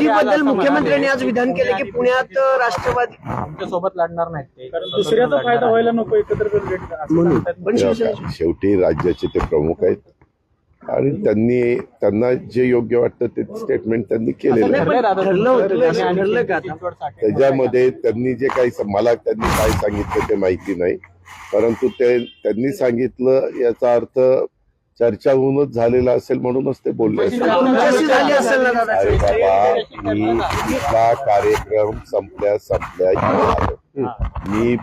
युतीबद्दल मुख्यमंत्र्यांनी आज विधान केले की पुण्यात राष्ट्रवादी सोबत लढणार नाहीत ते. कारण दुसऱ्याचा फायदा व्हायला नको एकत्र करून असं म्हणून. पण शिवसेना शेवटी राज्याचे ते प्रमुख आहेत. आणि त्यांनी त्यांना जे योग्य वाटतं ते स्टेटमेंट त्यांनी केलेलं आहे. ठरलंय दादा ठरलं होतं, तुमचं आणि ठरलं का आता? चिंचवडसाठी. त्याच्यामध्ये त्यांनी जे काही मला त्यांनी काय सांगितलं ते माहिती नाही. परंतु ते त्यांनी सांगितलं याचा अर्थ चर्चा होऊनच झालेला असेल म्हणूनच ते बोलले असेल. तुमच्याशी झाली असेल ना दादा अरे बाबा मी इथला कार्यक्रम संपल्या संपल्या इथे. मी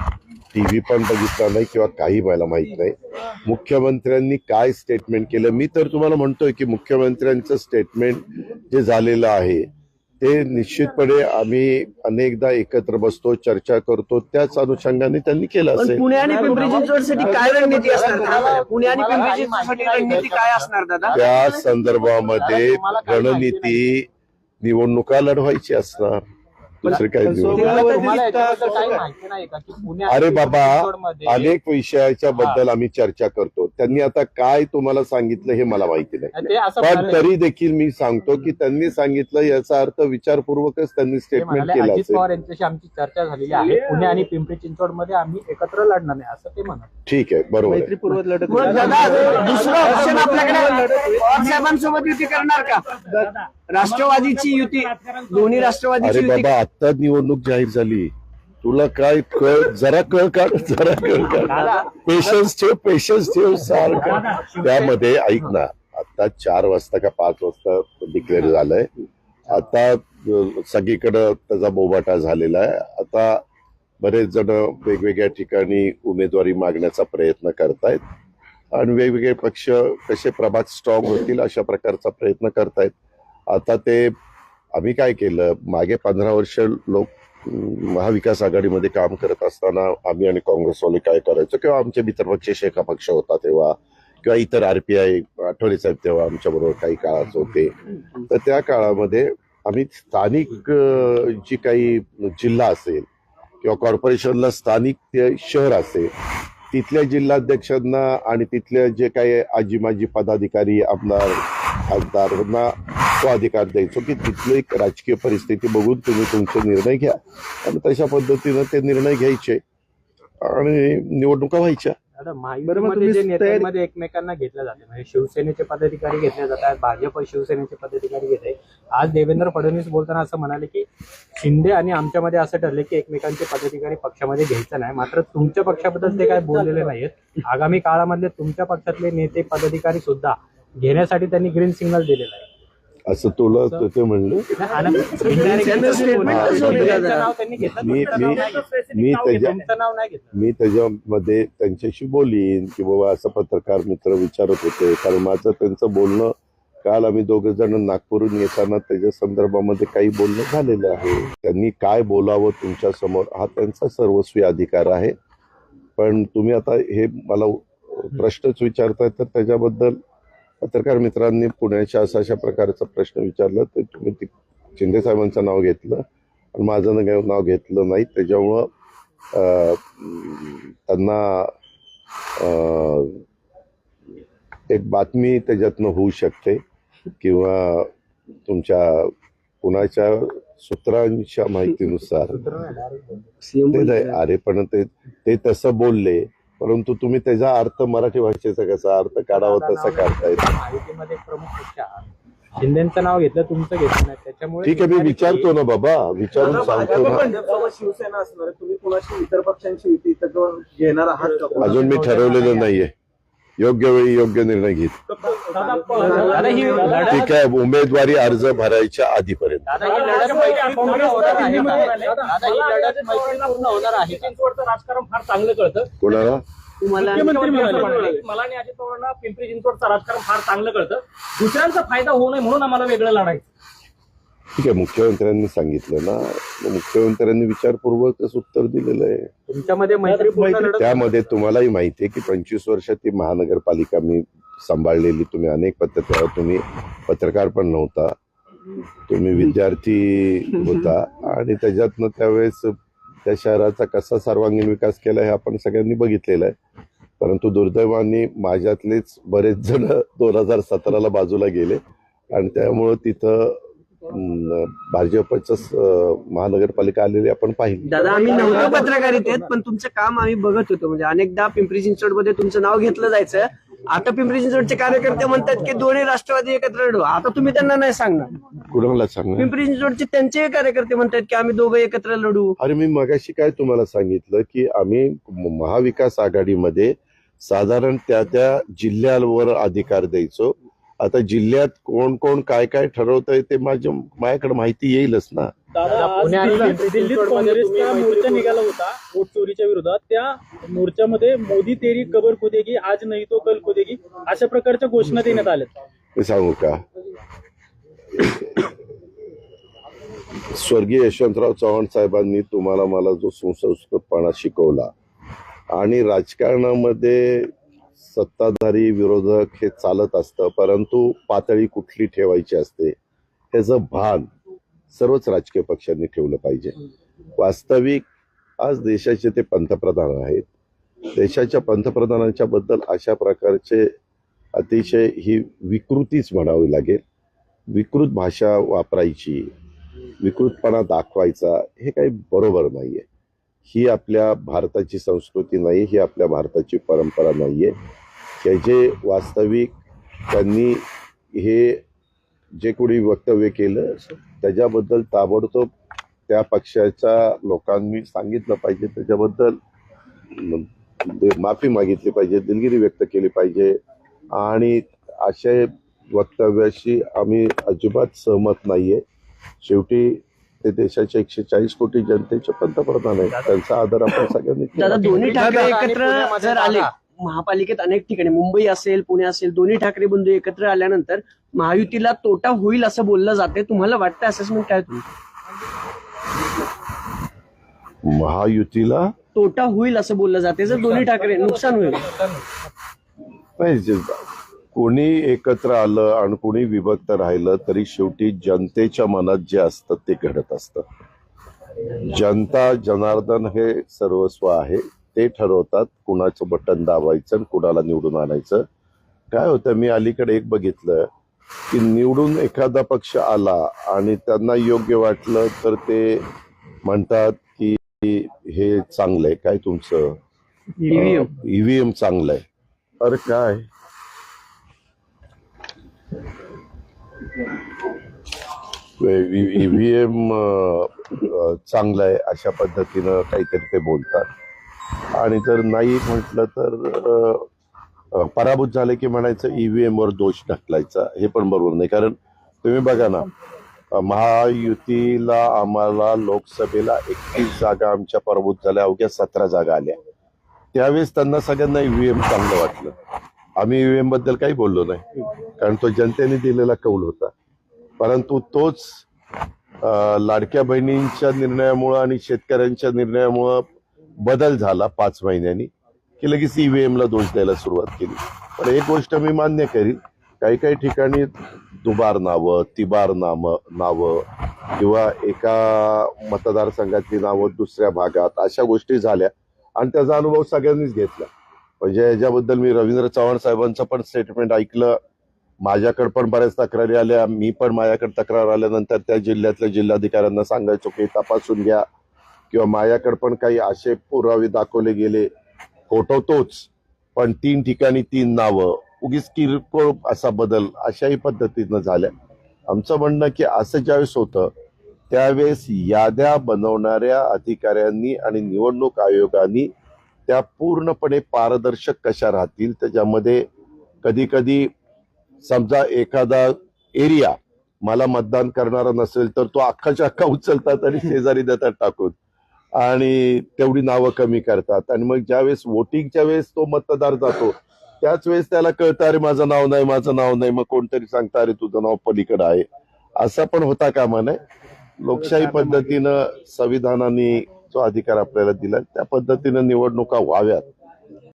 टीव्ही पण बघितला नाही किंवा काही मला माहीत नाही मुख्यमंत्र्यांनी काय स्टेटमेंट केलं मी तर तुम्हाला म्हणतोय की मुख्यमंत्र्यांचं स्टेटमेंट जे झालेलं आहे ते निश्चितपणे आम्ही अनेकदा एकत्र बसतो चर्चा करतो. त्याच अनुषंगाने त्यांनी केलं पण असेल. पुणे आणि पिंपरी चिंचवडसाठी काय रणनीती असणार? पुणे आणि पिंपरी चिंचवडसाठी रणनीती काय असणार दादा? त्या संदर्भामध्ये रणनीती निवडणुका लढवायची असणार. दुसरे काही निवडणूक तुम्हाला तुम्हाला याच्याबद्दल काही माहिती नाही का की पुणे अरे बाबा अनेक विषयाच्या बद्दल आम्ही चर्चा करतो. त्यांनी आता काय तुम्हाला सांगितलं हे मला माहिती नाही. पण तरी देखील मी सांगतो की त्यांनी सांगितलं याचा अर्थ विचारपूर्वकच त्यांनी स्टेटमेंट केलं असेल. पवार यांच्याशी आमची चर्चा झालेली आहे. पुणे आणि पिंपरी चिंचवडमध्ये आम्ही एकत्र लढणार नाही असं ते म्हणत. ठीक आहे बरोबर मैत्रीपूर्वक लढत मग दादा दुसरं ऑप्शन आपल्याकडे साहेबांसोबत युती करणार का? राष्ट्रवादीची युती दोन्ही राष्ट्रवादीची अरे युती आता निवडणूक जाहीर झाली. तुला काय कळ जरा कळ काढ जरा कळ काढ पेशन्स ठेव पेशन्स ठेव सारखं त्यामध्ये ऐक ना. आता चार वाजता का पाच वाजता डिक्लेअर झालंय. आता सगळीकडं त्याचा बोबाटा झालेला आहे. आता बरेच जण वेगवेगळ्या ठिकाणी उमेदवारी मागण्याचा प्रयत्न करतायत आणि वेगवेगळे पक्ष कसे प्रभाग स्ट्रॉंग होतील अशा प्रकारचा प्रयत्न करतायत. आता ते आम्ही काय केलं? मागे पंधरा वर्ष लोक महाविकास आघाडीमध्ये काम करत असताना आम्ही आणि काँग्रेसवाले काय करायचो? किंवा आमचे मित्रपक्ष शेखा पक्ष होता तेव्हा किंवा इतर आर पी आठवले साहेब तेव्हा आमच्या बरोबर काही काळात होते. तर त्या काळामध्ये आम्ही स्थानिक जी काही जिल्हा असेल किंवा कॉर्पोरेशनला स्थानिक ते शहर असेल तिथल्या जिल्हाध्यक्षांना आणि तिथल्या जे काही आजी माजी पदाधिकारी आमदार खासदारांना तो अधिकार द्यायचो की तिथली एक राजकीय परिस्थिती बघून तुम्ही तुमचे निर्णय घ्या. आणि तशा पद्धतीनं ते निर्णय घ्यायचे आणि निवडणुका व्हायच्या. महायुतीमध्ये एकमेकांना घेतलं जाते म्हणजे शिवसेनेचे पदाधिकारी घेतले जातात भाजप शिवसेनेचे पदाधिकारी घेत आहे आज देवेंद्र फडणवीस बोलताना असं म्हणाले की शिंदे आणि आमच्यामध्ये असं ठरले की एकमेकांचे पदाधिकारी पक्षामध्ये घ्यायचं नाही. मात्र तुमच्या पक्षाबद्दल ते काय बोललेले नाहीत आगामी काळामधले तुमच्या पक्षातले नेते पदाधिकारी सुद्धा घेण्यासाठी त्यांनी ग्रीन सिग्नल दिलेला आहे. असं तुला ते- ते म्हणलं. मी मी नाव नाही घेतलं. मी त्याच्यामध्ये त्यांच्याशी बोलीन की बाबा असं पत्रकार मित्र विचारत होते. कारण माझं त्यांचं बोलणं काल आम्ही दोघ जण नागपूरहून येताना त्याच्या संदर्भामध्ये काही बोलणं झालेलं आहे. त्यांनी काय बोलावं तुमच्यासमोर हा त्यांचा सर्वस्वी अधिकार आहे. पण तुम्ही आता हे मला प्रश्नच विचारताय तर त्याच्याबद्दल पत्रकार मित्रांनी पुण्याच्या अशा अशा प्रकारचा प्रश्न विचारला तर तुम्ही ते शिंदे साहेबांचं नाव घेतलं आणि माझं नाव घेतलं नाही. त्याच्यामुळं अं, त्यांना एक बातमी त्याच्यातनं होऊ शकते किंवा तुमच्या कुणाच्या सूत्रांच्या माहितीनुसार अरे पण ते ते तसं बोलले. परंतु तुम्ही त्याचा अर्थ मराठी भाषेचा कसा? अर्थ काढावा तसा प्रमुख पक्ष आहात. शिंदेचं नाव घेतलं तुमचं घेतलं नाही. त्याच्यामुळे ठीक आहे मी विचारतो ना बाबा. विचारून सांगतो ना. शिवसेना असणार आहे. तुम्ही कोणाशी इतर पक्षांची युती इथं घेणार आहात का? अजून मी ठरवलेलं नाहीये. योग्य वेळी योग्य निर्णय घेत. दादा, दादा, ही लढत- ठीक आहे उमेदवारी अर्ज भरायच्या आधीपर्यंत. दादा ही लढत मैत्रीपूर्ण होणार आहे. का? दादा ही लढत मैत्रीपूर्ण होणार आहे. का? चिंचवडचं राजकारण फार चांगलं कळतं. कोणाला? तुम्हाला मुख्यमंत्री म्हणाले. मला आणि अजित पवारांना पिंपरी चिंचवडचं राजकारण फार चांगलं कळतं. दुसऱ्यांचा फायदा होऊ नये म्हणून आम्हाला वेगळं लढायचं. ठीक आहे मुख्यमंत्र्यांनी सांगितलं ना. मुख्यमंत्र्यांनी विचारपूर्वकच उत्तर दिलेलं आहे. तुमच्यामध्ये मैत्रीपूर्ण लढत त्यामध्ये तुम्हालाही माहिती आहे की पंचवीस वर्षात ती महानगरपालिका मी सांभाळलेली. तुम्ही अनेक पत्रकार तुम्ही पत्रकार पण नव्हता. तुम्ही विद्यार्थी होता. आणि त्याच्यातनं त्यावेळेस त्या शहराचा कसा सर्वांगीण विकास केला हे आपण सगळ्यांनी बघितलेलं आहे. परंतु दुर्दैवाने माझ्यातलेच बरेच जण दोन हजार सतराला बाजूला गेले. आणि त्यामुळं तिथं भाजपच महानगरपालिका आलेली आपण पाहिली. दादा आम्ही नव्हतो पत्रकारित आहेत पण तुमचं काम आम्ही बघत होतो. म्हणजे अनेकदा पिंपरी चिंचवडमध्ये तुमचं नाव घेतलं जायचं. आता पिंपरी चिंचवडचे कार्यकर्ते म्हणतात की दोन्ही राष्ट्रवादी एकत्र लढू. आता तुम्ही त्यांना नाही सांगणार. कुणाला सांगा पिंपरी चिंचवडचे त्यांचे कार्यकर्ते म्हणतात की आम्ही दोघं एकत्र लढू. अरे मी मगाशी काय तुम्हाला सांगितलं की आम्ही महाविकास आघाडीमध्ये साधारण त्या त्या जिल्ह्यावर अधिकार द्यायचो. आता जिल्ह्यात कोण कोण काय काय ठरवतंय ते माझ्या माझ्याकडे माहिती येईलच ना. दिल्लीत काँग्रेसचा मोर्चा निघाला होता वोट चोरीच्या विरोधात. त्या मोर्चामध्ये मोदी तेरी कबर खोदेगी आज नाही तो कल खोदेगी अशा प्रकारच्या घोषणा देण्यात आल्या मी सांगू का? स्वर्गीय यशवंतराव चव्हाण साहेबांनी तुम्हाला मला जो सुसंस्कृतपणा शिकवला आणि राजकारणामध्ये सत्ताधारी विरोधक हे चालत असतं परंतु पातळी कुठली ठेवायची असते ह्याचं भान सर्वच राजकीय पक्षांनी ठेवलं पाहिजे. वास्तविक आज देशाचे ते पंतप्रधान आहेत. देशाच्या पंतप्रधानांच्या बद्दल अशा प्रकारचे अतिशय ही विकृतीच म्हणावी लागेल. विकृत भाषा वापरायची विकृतपणा दाखवायचा हे काही बरोबर नाही आहे ही आपल्या भारताची संस्कृती नाही ही आपल्या भारताची परंपरा नाही आहे जे वास्तविक त्यांनी हे जे कोणी वक्तव्य केलं त्याच्याबद्दल ताबडतोब त्या पक्षाच्या लोकांनी सांगितलं पाहिजे. त्याच्याबद्दल माफी मागितली पाहिजे दिलगिरी व्यक्त केली पाहिजे. आणि असे वक्तव्याशी आम्ही अजिबात सहमत नाही आहे शेवटी ते देशाच्या एकशे चाळीस कोटी जनतेचे पंतप्रधान आहेत. त्यांचा आदर आपण सगळ्यांनी दादा दोन्ही ठाकरे एकत्र जर आले. महापालिकेत अनेक ठिकाणी मुंबई असेल पुणे असेल दोन्ही ठाकरे बंधू एकत्र आल्यानंतर महायुतीला तोटा होईल असं बोललं जाते तुम्हाला वाटतं असेसमेंट काय तुमचं महायुतीला तोटा होईल असं बोललं जाते जर दोन्ही ठाकरे नुकसान होईल. नाही कोणी एकत्र आलं आणि कोणी विभक्त राहिलं तरी शेवटी जनतेच्या मनात जे असतं ते घडत असतं. जनता जनार्दन हे सर्वस्व आहे. ते ठरवतात कुणाचं बटन दाबायचं आणि कुणाला निवडून आणायचं. काय होतं मी अलीकडे एक बघितलं की निवडून एखादा पक्ष आला आणि त्यांना योग्य वाटलं तर ते म्हणतात की हे चांगलंय. काय तुमचं. ईव्हीएम. चांगलं आहे अरे काय? ईव्हीएम चांगलं आहे अशा पद्धतीनं काहीतरी ते बोलतात. आणि जर नाही म्हटलं तर पराभूत झाले की म्हणायचं ईव्हीएम वर दोष ढकलायचा हे पण बरोबर नाही. कारण तुम्ही बघा ना महायुतीला आम्हाला लोकसभेला एकतीस जागा आमच्या पराभूत झाल्या अवघ्या सतरा जागा आल्या. त्यावेळेस त्यांना सगळ्यांना ईव्हीएम चांगलं वाटलं. आम्ही ईव्हीएमबद्दल काही बोललो नाही. कारण तो जनतेने दिलेला कौल होता. परंतु तोच लाडक्या बहिणींच्या निर्णयामुळं आणि शेतकऱ्यांच्या निर्णयामुळं बदल झाला पाच महिन्यांनी की लगेच ईव्हीएमला दोष द्यायला सुरुवात केली. पण एक गोष्ट मी मान्य करीन काही काही ठिकाणी दुबार नावं तिबार नाम नावं किंवा एका मतदारसंघातली नावं दुसऱ्या भागात अशा गोष्टी झाल्या. आणि त्याचा अनुभव सगळ्यांनीच घेतला. म्हणजे याच्याबद्दल मी रवींद्र चव्हाण साहेबांचं पण स्टेटमेंट ऐकलं. माझ्याकडे पण बऱ्याच तक्रारी आल्या. मी पण माझ्याकडे तक्रार आल्यानंतर त्या जिल्ह्यातल्या जिल्हाधिकाऱ्यांना सांगायचो की तपासून घ्या. किंवा माझ्याकडे पण काही असे पुरावे दाखवले गेले. फोटो तोच. पण तीन ठिकाणी तीन नावं. उगीच किरकोळ असा बदल अशाही पद्धतीनं झाल्या. आमचं म्हणणं की असं ज्यावेळेस होतं त्यावेळेस याद्या बनवणाऱ्या अधिकाऱ्यांनी आणि निवडणूक आयोगाने त्या पूर्णपणे पारदर्शक कशा राहतील? त्याच्यामध्ये कधी कधी समजा एखादा एरिया मला मतदान करणारा नसेल तर तो अख्खाच्या अख्खा उचलतात आणि शेजारी देतात टाकून. आणि तेवढी नावं कमी करतात. आणि मग ज्यावेळेस वोटिंगच्या वेळेस तो मतदार जातो त्याच वेळेस त्याला कळतं अरे माझं नाव नाही माझं नाव नाही. मग कोणतरी सांगतं अरे तुझं नाव पलीकडे आहे. असं पण होता कामा नये. लोकशाही पद्धतीनं संविधानाने जो अधिकार आपल्याला दिला त्या पद्धतीनं निवडणुका व्हाव्यात.